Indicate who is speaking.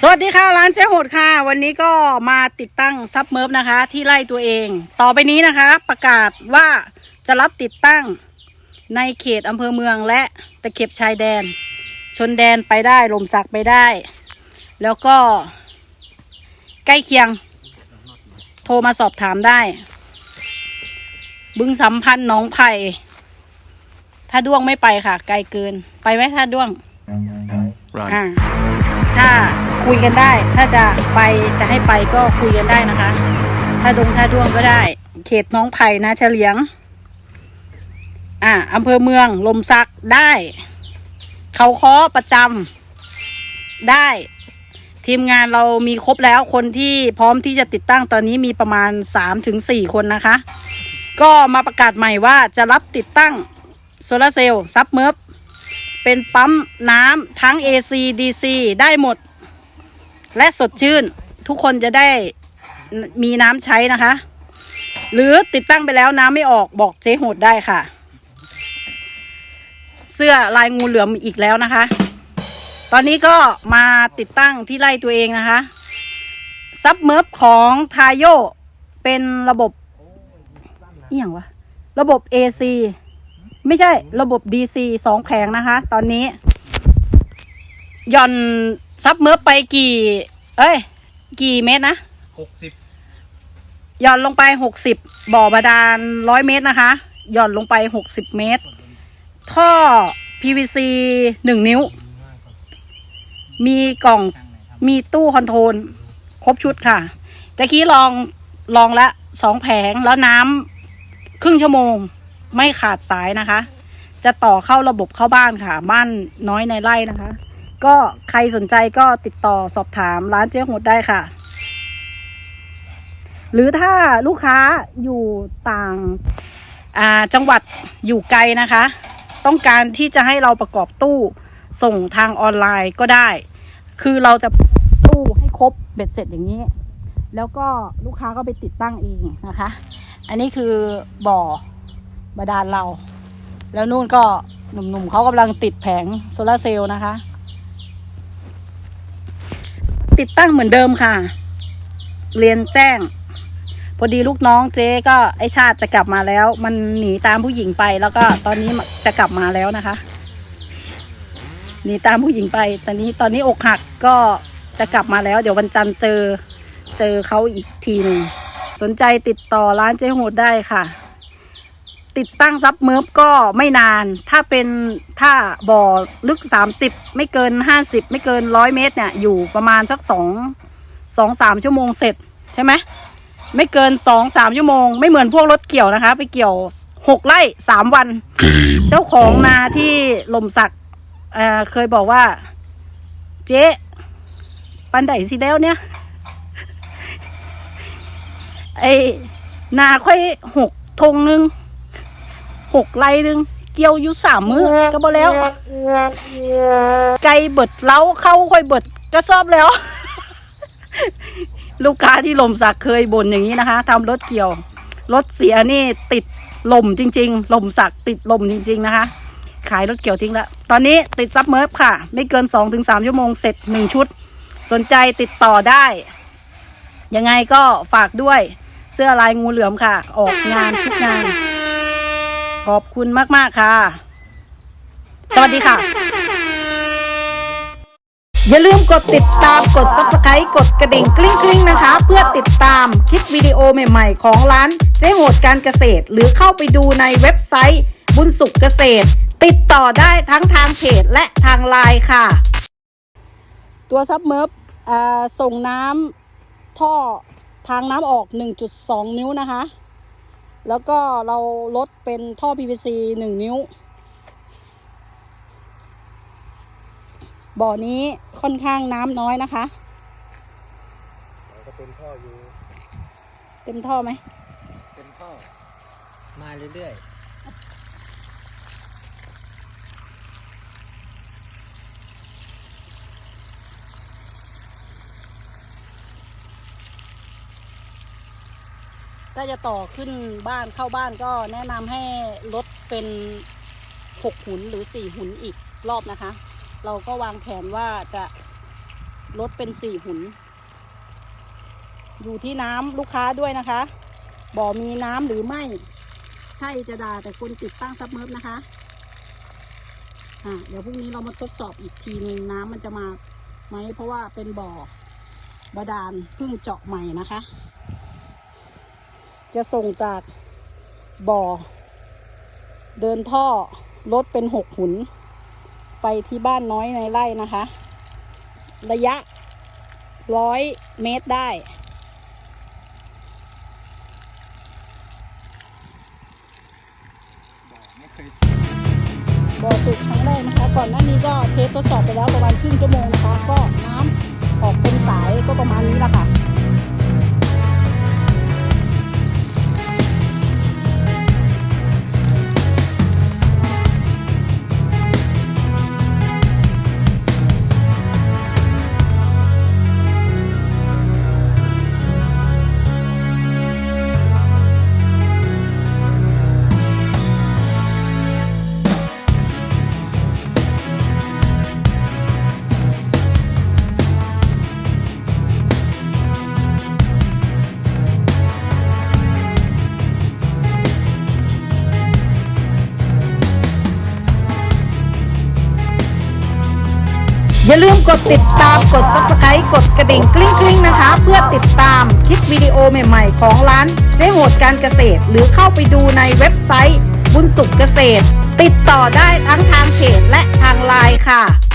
Speaker 1: สวัสดีค่ะร้านเจ๊โหดค่ะ วันนี้ก็มาติดตั้งซับเมิร์ฟนะคะ ที่ไล่ตัวเอง ต่อไปนี้นะคะ ประกาศว่าจะรับติดตั้งในเขตอำเภอเมืองและตะเข็บชายแดน ชนแดนไปได้ลมสักไปได้ แล้วก็ ใกล้เคียง โทรมาสอบถามได้ บึงสัมพันธ์หนองไผ่ถ้าด้วงไม่ไปค่ะ ไกลเกิน ไปไหมถ้าด้วง
Speaker 2: Run.
Speaker 1: อ่าถ้า คุยกันได้ ถ้าจะไปจะให้ไปก็คุยกันได้นะคะ ถ้าดงถ้าด้วงก็ได้ เขตน้องไผ่นะเฉลียง อ่าอำเภอเมืองลมสักได้ เขาค้อประจำได้ ทีมงานเรามีครบแล้วคนที่พร้อมที่จะติดตั้งตอนนี้มีประมาณ 3-4ถึง4คนนะคะ ก็มาประกาศใหม่ว่าจะรับติดตั้งโซลาร์เซลล์ซับเมิร์ฟเป็นปั๊มน้ำทั้ง AC DC ได้หมด และสดชื่นทุกคนจะได้มีน้ำใช้นะคะ หรือติดตั้งไปแล้วน้ำไม่ออกบอกเจ๊โหดได้ค่ะ เสื้อลายงูเหลือมอีกแล้วนะคะ ตอนนี้ก็มาติดตั้งที่ไล่ตัวเองนะคะ ซับเมิร์ฟของทาโยเป็นระบบอหย่างวะ ระบบ AC ไม่ใช่ระบบ DC สองแผงนะคะ ตอนนี้ย่อน ซับเมิร์ฟไปกี่ เอ้ย กี่เมตรนะ
Speaker 2: หกสิบ
Speaker 1: หย่อนลงไปหกสิบบ่อบาดาลร้อยเมตรนะคะ หย่อนลงไปหกสิบเมตร ท่อ PVC หนึ่งนิ้ว มีกล่องมีตู้คอนโทรล ครบชุดค่ะตะกี้ลองลองละสองแผงแล้วน้ำครึ่งชั่วโมง ไม่ขาดสายนะคะ จะต่อเข้าระบบเข้าบ้านค่ะ บ้านน้อยในไร่นะคะ ก็ใครสนใจก็ติดต่อสอบถามร้านเจ๊หดได้ค่ะ หรือถ้าลูกค้าอยู่ต่างอ่าจังหวัดอยู่ไกลนะคะ ต้องการที่จะให้เราประกอบตู้ส่งทางออนไลน์ก็ได้ คือเราจะตู้ให้ครบเบ็ดเสร็จอย่างนี้ แล้วก็ลูกค้าก็ไปติดตั้งเองนะคะ อันนี้คือบ่อบาดาลเรา แล้วนู่นก็หนุ่มๆเขากำลังติดแผงโซลาร์เซลล์นะคะ ติดตั้งเหมือนเดิมค่ะ เรียนแจ้ง พอดีลูกน้องเจ๊ก็ไอชาติจะกลับมาแล้ว มันหนีตามผู้หญิงไปแล้วก็ตอนนี้จะกลับมาแล้วนะคะหนีตามผู้หญิงไป ตอนนี้ตอนนี้อกหักก็จะกลับมาแล้ว เดี๋ยววันจันทร์เจอเจอเขาอีกทีหนึ่งสนใจติดต่อร้านเจ๊โหดได้ค่ะ ติดตั้งซับเมิร์ฟก็ไม่นาน ถ้าเป็นถ้าบ่อลึก 30 ไม่เกิน 50 ไม่เกินร้อยเมตรเนี่ย อยู่ประมาณสักสองสองสามชั่วโมงเสร็จใช่ไหมไม่เกินสองสามชั่วโมง ไม่เหมือนพวกรถเกี่ยวนะคะ ไปเกี่ยวหกไร่สามวัน เจ้าของนาที่ลมสักเอ่อเคยบอกว่า เจ๊ปันไดสิแล้วเนี่ยไอ้นาค่อยหกทงหนึง หกไร่หนึงเกี่ยวอยู่สามมือก็บอแล้ว ไก่เบิดเล้าเข้าค่อยเบิดก็ชอบแล้ว ลูกค้าที่ลมสักเคยบ่นอย่างนี้นะคะทำรถเกี่ยวรถเสียนี่ติดลมจริง ๆ ลมสักติดลมจริง ๆ นะคะ ขายรถเกี่ยวทิ้งแล้ว ตอนนี้ติดซับเมิร์ฟค่ะ ไม่เกิน2อถึงสชั่วโมงเสร็จหนึ่งชุด สนใจติดต่อได้ ยังไงก็ฝากด้วยเสื้อลายงูเหลือมค่ะ ออกงานทุกงานข อบคุณมาก ๆ ค่ะ สวัสดีค่ะ อย่าลืมกดติดตามกด subscribe กดกระดิ่งกริ๊งกริ๊งนะคะ เพื่อติดตามคลิปวิดีโอใหม่ ๆ ของร้านเจ๊โหดการเกษตร หรือเข้าไปดูในเว็บไซต์บุญสุขเกษตร ติดต่อได้ทั้งทางเพจและทางไลน์ค่ะ ตัวซับเมิร์ฟอ่าส่งน้ำท่อทางน้ำออก 1.2 นิ้วนะคะ แล้วก็เราลดเป็นท่อ PVC 1 นิ้ว บ่อนี้ค่อนข้างน้ำน้อยนะคะ
Speaker 2: ก็เต็มท่ออยู่
Speaker 1: เต็มท่อไหม
Speaker 2: เต็มท่อ มาเรื่อย
Speaker 1: ถ้าจะต่อขึ้นบ้านเข้าบ้านก็แนะนำให้ลดเป็นหกหุนหรือสี่หุนอีกรอบนะคะ เราก็วางแผนว่าจะลดเป็นสี่หุน อยู่ที่น้ำลูกค้าด้วยนะคะ บ่อมีน้ำหรือไม่ ใช่จะด่าแต่คนติดตั้งซับเมิร์ฟนะคะอะเดี๋ยวพรุ่งนี้เรามาทดสอบอีกทีหนึ่งน้ำมันจะมาไหมเพราะว่าเป็นบ่อบาดาลเพิ่งเจาะใหม่นะคะ จะส่งจากบ่อ เดินท่อรถเป็นหกหุน ไปที่บ้านน้อยในไร่นะคะ ระยะร้อยเมตรได้ บ่อสุกครั้งแรกนะคะ ก่อนหน้านี้ก็เทสทดสอบไปแล้วประมาณครึ่งชั่วโมงนะคะ ก็น้ำออกเป็นสายก็ประมาณนี้แหละค่ะ กดติดตามกด subscribe กดกระดิ่งกริ๊งกริ๊งนะคะ เพื่อติดตามคลิปวิดีโอใหม่ๆ ของร้านเจ๊โหดการเกษตร หรือเข้าไปดูในเว็บไซต์บุญสุขเกษตร ติดต่อได้ทั้งทางเพจและทางไลน์ค่ะ